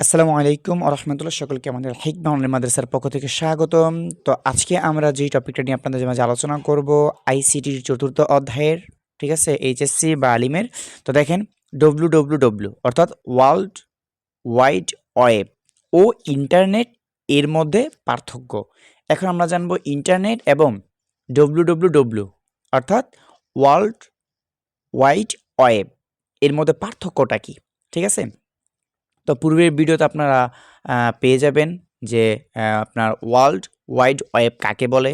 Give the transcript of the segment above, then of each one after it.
আসসালামু আলাইকুম আরহামতুল্লাহ সকলকে আমাদের হিকমা অনলাইন মাদ্রাসার পক্ষ থেকে স্বাগতম। তো আজকে আমরা যেই টপিকটা নিয়ে আপনাদের মাঝে আলোচনা করব আইসিটির চতুর্থ অধ্যায়ের, ঠিক আছে এইচএসসি বা আলিমের। তো দেখেন ডব্লু ডব্লু ডব্লু অর্থাৎ ওয়ার্ল্ড ওয়াইড ওয়েব ও ইন্টারনেট এর মধ্যে পার্থক্য। এখন আমরা জানব ইন্টারনেট এবং ডব্লু ডব্লু ডব্লু অর্থাৎ ওয়ার্ল্ড ওয়াইড ওয়েব এর মধ্যে পার্থক্যটা কি, ঠিক আছে? তো পূর্বের ভিডিওতে আপনারা পেয়ে যাবেন যে আপনার ওয়ার্ল্ড ওয়াইড ওয়েব কাকে বলে,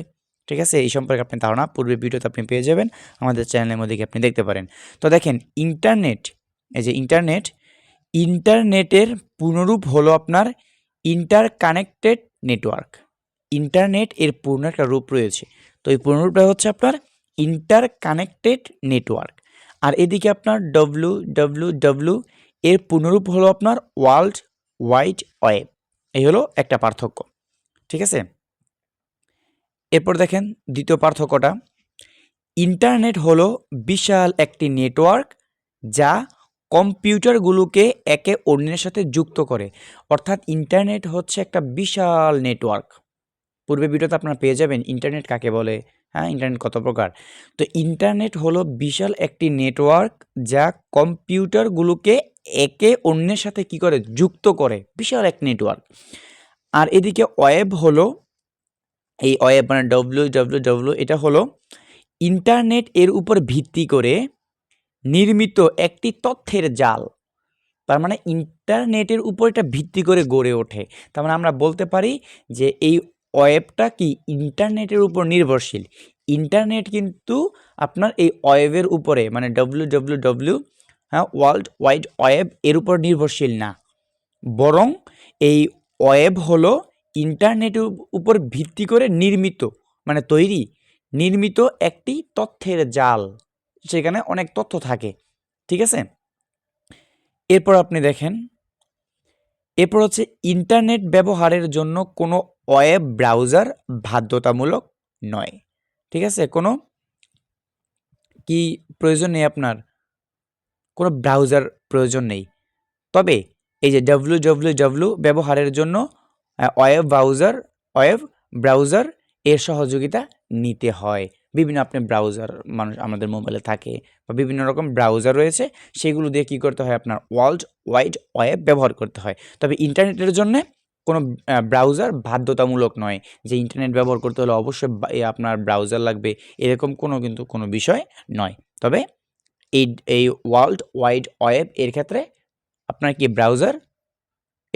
ঠিক আছে? এই সম্পর্কে আপনি ধারণা পূর্বের ভিডিওতে আপনি পেয়ে যাবেন, আমাদের চ্যানেলের মধ্যে আপনি দেখতে পারেন। তো দেখেন, ইন্টারনেট, এই যে ইন্টারনেট, ইন্টারনেটের পূর্ণরূপ হলো আপনার ইন্টার কানেক্টেড নেটওয়ার্ক ইন্টারনেট এর পূর্ণ একটা রূপ রয়েছে। তো এই পূর্ণরূপটা হচ্ছে আপনার ইন্টার কানেক্টেড নেটওয়ার্ক আর এদিকে আপনার ডব্লু ডব্লু ডব্লু এর পূর্ণরূপ হলো আপনার ওয়ার্ল্ড ওয়াইড ওয়েব এই হলো একটা পার্থক্য, ঠিক আছে? এরপর দেখেন দ্বিতীয় পার্থক্যটা। ইন্টারনেট হলো বিশাল একটি নেটওয়ার্ক যা কম্পিউটারগুলোকে একে অন্যের সাথে যুক্ত করে। অর্থাৎ ইন্টারনেট হচ্ছে একটা বিশাল নেটওয়ার্ক। পূর্বে ভিডিওতে আপনারা পেয়ে যাবেন, ইন্টারনেট কাকে বলে? হ্যাঁ ইন্টারনেট কত প্রকার? তো ইন্টারনেট হলো বিশাল একটি নেটওয়ার্ক যা কম্পিউটারগুলোকে একে অন্যের সাথে কি করে? যুক্ত করে। বিশাল এক নেটওয়ার্ক। আর এদিকে ওয়েব হলো, এই ওয়েব মানে ডব্লিউ ডব্লিউ ডব্লিউ, এটা হলো ইন্টারনেট এর উপর ভিত্তি করে নির্মিত একটি তথ্যের জাল। তার মানে ইন্টারনেটের উপর এটা ভিত্তি করে গড়ে ওঠে। তার মানে আমরা বলতে পারি যে এই ওয়েবটা কি ইন্টারনেটের উপর নির্ভরশীল? ইন্টারনেট কিন্তু আপনার এই ওয়েবের উপরে মানে ডব্লিউ ডব্লিউ ডব্লিউ হ্যাঁ ওয়ার্ল্ড ওয়াইড ওয়েব এর উপর নির্ভরশীল না। বরং এই ওয়েব হলো ইন্টারনেটের উপর ভিত্তি করে নির্মিত মানে তৈরি, নির্মিত একটি তথ্যের জাল, সেখানে অনেক তথ্য থাকে, ঠিক আছে? এরপর আপনি দেখেন, এরপর হচ্ছে ইন্টারনেট ব্যবহারের জন্য কোনো ওয়েব ব্রাউজার বাধ্যতামূলক নয়। ঠিক আছে? কোনো কি প্রয়োজন নেই আপনার? কোনো ব্রাউজার প্রয়োজন নেই। তবে এই যে ডাব্লিউ ডাব্লিউ ডাব্লিউ ব্যবহারের জন্য ওয়েব ব্রাউজার ওয়েব ব্রাউজার এর সহযোগিতা নিতে হয়। বিভিন্ন আপনি ব্রাউজার মানুষ আমাদের মোবাইলে থাকে বা বিভিন্ন রকম ব্রাউজার রয়েছে, সেগুলো দিয়ে কী করতে হয় আপনার ওয়ার্ল্ড ওয়াইড ওয়েব ব্যবহার করতে হয়। তবে ইন্টারনেটের জন্য কোনো ব্রাউজার বাধ্যতামূলক নয়। যে ইন্টারনেট ব্যবহার করতে হলে অবশ্যই আপনার ব্রাউজার লাগবে, এরকম কোনো কিন্তু কোনো বিষয় নয়। তবে এই এই ওয়ার্ল্ড ওয়াইড ওয়েব এর ক্ষেত্রে আপনার কি ব্রাউজার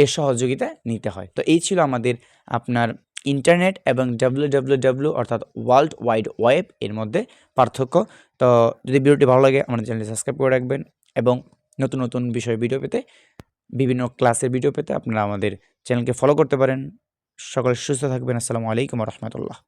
এর সহযোগিতা নিতে হয়? তো এই ছিল আমাদের আপনার ইন্টারনেট এবং ডাব্লিউ অর্থাৎ ওয়ার্ল্ড ওয়াইড ওয়েব এর মধ্যে পার্থক্য। তো যদি ভিডিওটি ভালো লাগে, আমাদের চ্যানেলটি সাবস্ক্রাইব করে রাখবেন এবং নতুন নতুন বিষয় ভিডিও পেতে বিভিন্ন ক্লাসের ভিডিও পেতে আপনারা আমাদের চ্যানেলকে ফলো করতে পারেন। সকলে সুস্থ থাকবেন। আসসালামু আলাইকুম রহমতুল্লাহ।